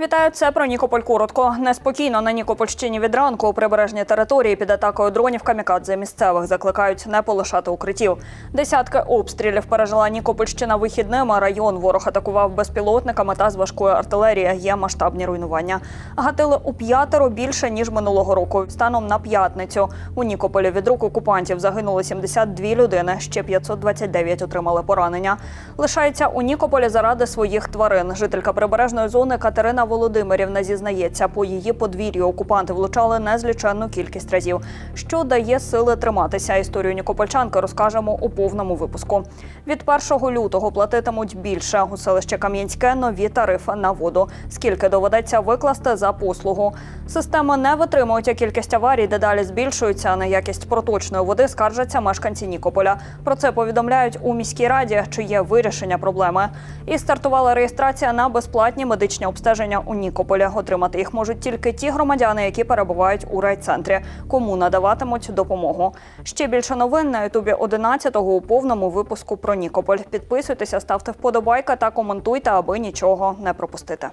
Вітаю, це про Нікополь коротко. Неспокійно на Нікопольщині від ранку у прибережній території під атакою дронів камікадзе місцевих закликають не полишати укриттів. Десятки обстрілів пережила Нікопольщина вихідними. Район ворог атакував безпілотниками та з важкої артилерії. Є масштабні руйнування. Гатили у п'ятеро більше ніж минулого року. Станом на п'ятницю у Нікополі від рук окупантів загинули 72 людини. Ще 529 отримали поранення. Лишається у Нікополі заради своїх тварин. Жителька прибережної зони Катерина Володимирівна зізнається, по її подвір'ю окупанти влучали незліченну кількість разів, що дає сили триматися. Історію Нікопольчанки розкажемо у повному випуску. Від 1 лютого платитимуть більше у селище Кам'янське нові тарифи на воду. Скільки доведеться викласти за послугу? Системи не витримують, а кількість аварій дедалі збільшується. На якість проточної води скаржаться мешканці Нікополя. Про це повідомляють у міській раді, чи є вирішення проблеми. І стартувала реєстрація на безплатні медичні обстеження у Нікополі. Отримати їх можуть тільки ті громадяни, які перебувають у райцентрі. Кому надаватимуть допомогу. Ще більше новин на Ютубі 11-го у повному випуску про Нікополь. Підписуйтеся, ставте вподобайка та коментуйте, аби нічого не пропустити.